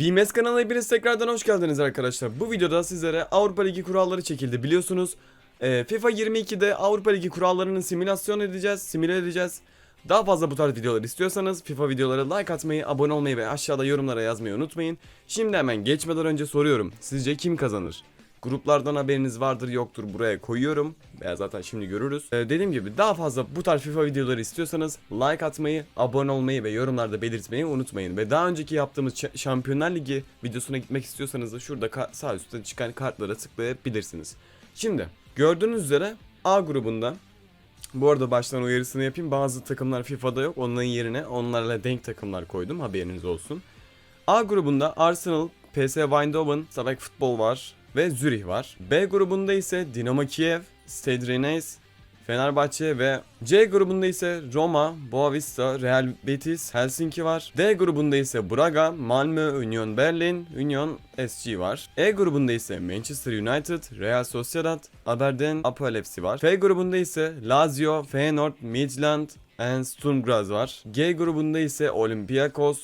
BMS kanalına hepiniz tekrardan hoş geldiniz arkadaşlar. Bu videoda sizlere Avrupa Ligi kuralları çekildi biliyorsunuz. Ee, FIFA 22'de Avrupa Ligi kurallarını simülasyon edeceğiz, simüle edeceğiz. Daha fazla bu tarz videolar istiyorsanız FIFA videoları like atmayı, abone olmayı ve aşağıda yorumlara yazmayı unutmayın. Şimdi hemen geçmeden önce soruyorum. Sizce kim kazanır? Gruplardan haberiniz vardır yoktur buraya koyuyorum. Veya zaten şimdi görürüz. Ee, dediğim gibi daha fazla bu tarz FIFA videoları istiyorsanız like atmayı, abone olmayı ve yorumlarda belirtmeyi unutmayın. Ve daha önceki yaptığımız Şampiyonlar Ligi videosuna gitmek istiyorsanız da şurada sağ üstte çıkan kartlara tıklayabilirsiniz. Şimdi gördüğünüz üzere A grubunda bu arada baştan uyarısını yapayım. Bazı takımlar FIFA'da yok. Onların yerine onlarla denk takımlar koydum. Haberiniz olsun. A grubunda Arsenal, PSV Eindhoven, Sabek Futbol var ve Zürih var. B grubunda ise Dinamo Kiev, Stade Fenerbahçe ve C grubunda ise Roma, Boavista, Real Betis, Helsinki var. D grubunda ise Braga, Malmö, Union Berlin, Union SG var. E grubunda ise Manchester United, Real Sociedad, Aberdeen, Apoel FC var. F grubunda ise Lazio, Feyenoord, Midland, and Sturm Graz var. G grubunda ise Olympiakos,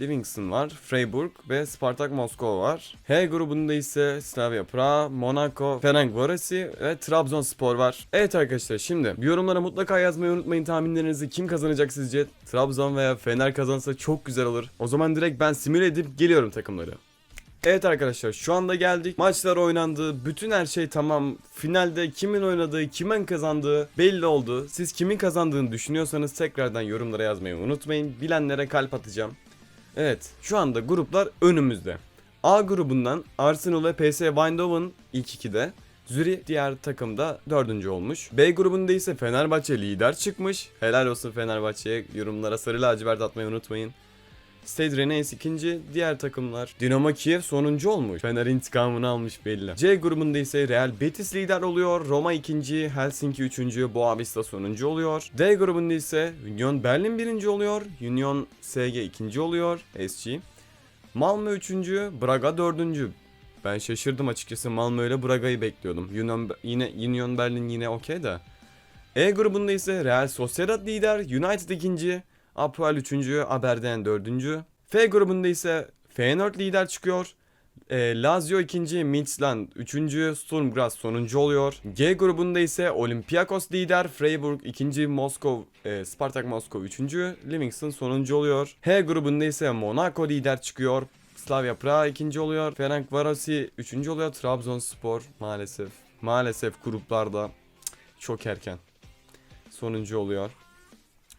Livingston var, Freiburg ve Spartak Moskova var. H grubunda ise Slavia Praha, Monaco, Ferencvarosi ve Trabzonspor var. Evet arkadaşlar şimdi yorumlara mutlaka yazmayı unutmayın tahminlerinizi. Kim kazanacak sizce? Trabzon veya Fener kazansa çok güzel olur. O zaman direkt ben simüle edip geliyorum takımları. Evet arkadaşlar şu anda geldik. Maçlar oynandı. Bütün her şey tamam. Finalde kimin oynadığı, kimin kazandığı belli oldu. Siz kimin kazandığını düşünüyorsanız tekrardan yorumlara yazmayı unutmayın. Bilenlere kalp atacağım. Evet şu anda gruplar önümüzde. A grubundan Arsenal ve PSV Eindhoven ilk ikide. Zürih diğer takımda dördüncü olmuş. B grubunda ise Fenerbahçe lider çıkmış. Helal olsun Fenerbahçe'ye. Yorumlara sarı lacivert atmayı unutmayın. Stade Rennais ikinci, diğer takımlar. Dinamo Kiev sonuncu olmuş. Fener intikamını almış belli. C grubunda ise Real Betis lider oluyor. Roma ikinci, Helsinki üçüncü, Boavista sonuncu oluyor. D grubunda ise Union Berlin birinci oluyor. Union SG ikinci oluyor. SG. Malmö üçüncü, Braga dördüncü. Ben şaşırdım açıkçası Malmö ile Braga'yı bekliyordum. Union, yine Union Berlin yine okey de. E grubunda ise Real Sociedad lider, United ikinci, Apoel 3. Aberdeen 4. F grubunda ise Feyenoord lider çıkıyor. E, Lazio 2. Midtjylland 3. Sturm Graz sonuncu oluyor. G grubunda ise Olympiakos lider, Freiburg 2. Moskov, e, Spartak Moskov 3. Livingston sonuncu oluyor. H grubunda ise Monaco lider çıkıyor. Slavia Praha ikinci oluyor. Ferencvarosi üçüncü oluyor. Trabzonspor maalesef. Maalesef gruplarda çok erken. Sonuncu oluyor.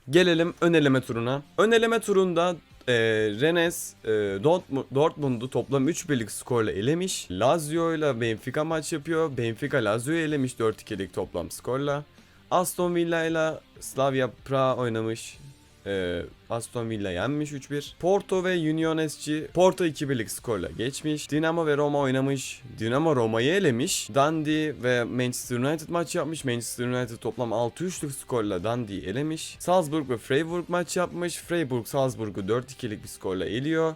Gelelim ön eleme turuna. Ön eleme turunda e, Rennes e, Dortmu- Dortmund'u toplam 3 birlik skorla elemiş. Lazio ile Benfica maç yapıyor. Benfica Lazio'yu elemiş 4-2'lik toplam skorla. Aston Villa ile Slavia Praha oynamış. E, Aston Villa yenmiş 3-1. Porto ve Union SG Porto 2-1'lik skorla geçmiş. Dinamo ve Roma oynamış. Dinamo Roma'yı elemiş. Dundee ve Manchester United maç yapmış. Manchester United toplam 6-3'lük skorla Dundee'yi elemiş. Salzburg ve Freiburg maç yapmış. Freiburg Salzburg'u 4-2'lik bir skorla eliyor.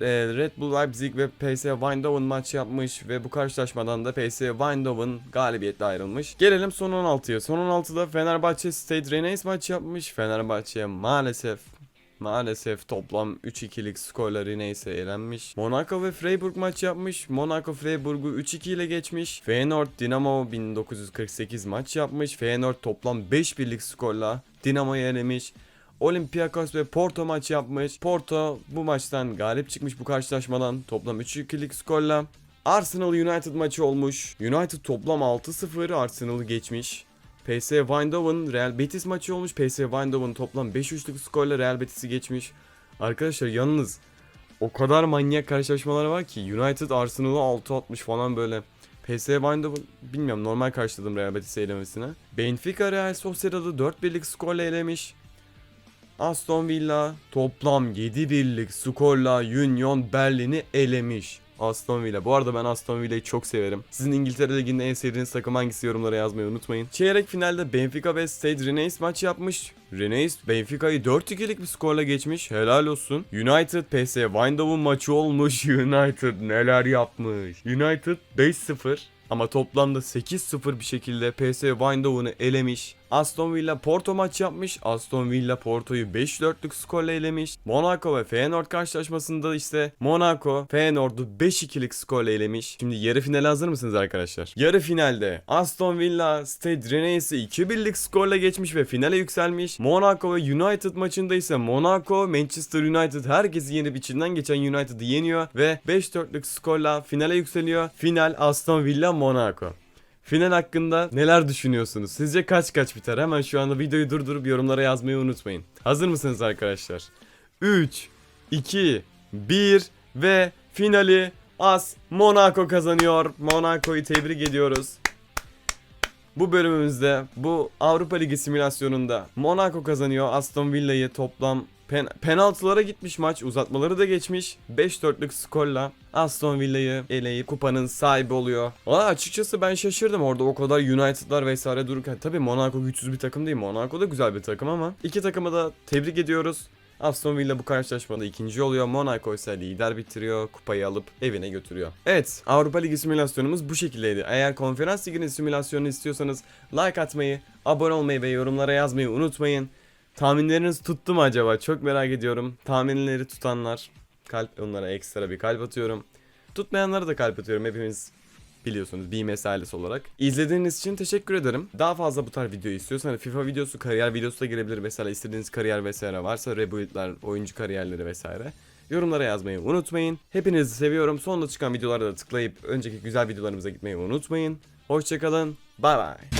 Ee, Red Bull Leipzig ve PSV Eindhoven maç yapmış ve bu karşılaşmadan da PSV Eindhoven galibiyetle ayrılmış. Gelelim son 16'ya. Son 16'da Fenerbahçe Stade Rennais maç yapmış. Fenerbahçe maalesef Maalesef toplam 3-2'lik skorla Rennes'e elenmiş. Monaco ve Freiburg maç yapmış. Monaco Freiburg'u 3-2 ile geçmiş. Feyenoord Dinamo 1948 maç yapmış. Feyenoord toplam 5-1'lik skorla Dinamo'yu elemiş. Olympiakos ve Porto maç yapmış. Porto bu maçtan galip çıkmış bu karşılaşmadan toplam 3-2'lik skorla. Arsenal United maçı olmuş. United toplam 6-0 Arsenal'ı geçmiş. PSV Eindhoven Real Betis maçı olmuş. PSV Eindhoven toplam 5-3'lük skorla Real Betis'i geçmiş. Arkadaşlar yalnız o kadar manyak karşılaşmalar var ki United Arsenal'ı 6-60 falan böyle. PSV Eindhoven bilmiyorum normal karşıladım Real Betis'i elemesine. Benfica Real Sociedad'ı 4-1'lik skorla elemiş. Aston Villa toplam 7-1'lik skorla Union Berlin'i elemiş. Aston Villa. Bu arada ben Aston Villa'yı çok severim. Sizin İngiltere Ligi'nde en sevdiğiniz takım hangisi yorumlara yazmayı unutmayın. Çeyrek finalde Benfica ve Stade Rennais maç yapmış. Rennais Benfica'yı 4-2'lik bir skorla geçmiş. Helal olsun. United PSV Eindhoven maçı olmuş. United neler yapmış. United 5-0 ama toplamda 8-0 bir şekilde PSV Eindhoven'ı elemiş. Aston Villa Porto maç yapmış. Aston Villa Porto'yu 5-4'lük skorla elemiş. Monaco ve Feyenoord karşılaşmasında ise Monaco Feyenoord'u 5-2'lik skorla elemiş. Şimdi yarı finale hazır mısınız arkadaşlar? Yarı finalde Aston Villa Stade Rennes'i 2-1'lik skorla geçmiş ve finale yükselmiş. Monaco ve United maçında ise Monaco Manchester United herkesi yenip içinden geçen United'ı yeniyor ve 5-4'lük skorla finale yükseliyor. Final Aston Villa Monaco. Final hakkında neler düşünüyorsunuz? Sizce kaç kaç biter? Hemen şu anda videoyu durdurup yorumlara yazmayı unutmayın. Hazır mısınız arkadaşlar? 3, 2, 1 ve finali As Monaco kazanıyor. Monaco'yu tebrik ediyoruz. Bu bölümümüzde bu Avrupa Ligi simülasyonunda Monaco kazanıyor. Aston Villa'yı toplam pen- penaltılara gitmiş maç. Uzatmaları da geçmiş. 5-4'lük skorla Aston Villa'yı eleyip kupanın sahibi oluyor. Valla açıkçası ben şaşırdım orada o kadar United'lar vesaire dururken. Tabi Monaco güçsüz bir takım değil. Monaco da güzel bir takım ama iki takımı da tebrik ediyoruz. Aston Villa bu karşılaşmada ikinci oluyor. Monaco ise lider bitiriyor. Kupayı alıp evine götürüyor. Evet Avrupa Ligi simülasyonumuz bu şekildeydi. Eğer konferans liginin simülasyonunu istiyorsanız like atmayı, abone olmayı ve yorumlara yazmayı unutmayın. Tahminleriniz tuttu mu acaba? Çok merak ediyorum. Tahminleri tutanlar kalp onlara ekstra bir kalp atıyorum. Tutmayanlara da kalp atıyorum. Hepimiz biliyorsunuz bir meselesi olarak. İzlediğiniz için teşekkür ederim. Daha fazla bu tarz video istiyorsanız FIFA videosu, kariyer videosu da gelebilir. Mesela istediğiniz kariyer vesaire varsa rebuild'ler, oyuncu kariyerleri vesaire. Yorumlara yazmayı unutmayın. Hepinizi seviyorum. Sonunda çıkan videolarda da tıklayıp önceki güzel videolarımıza gitmeyi unutmayın. Hoşçakalın. Bay bay.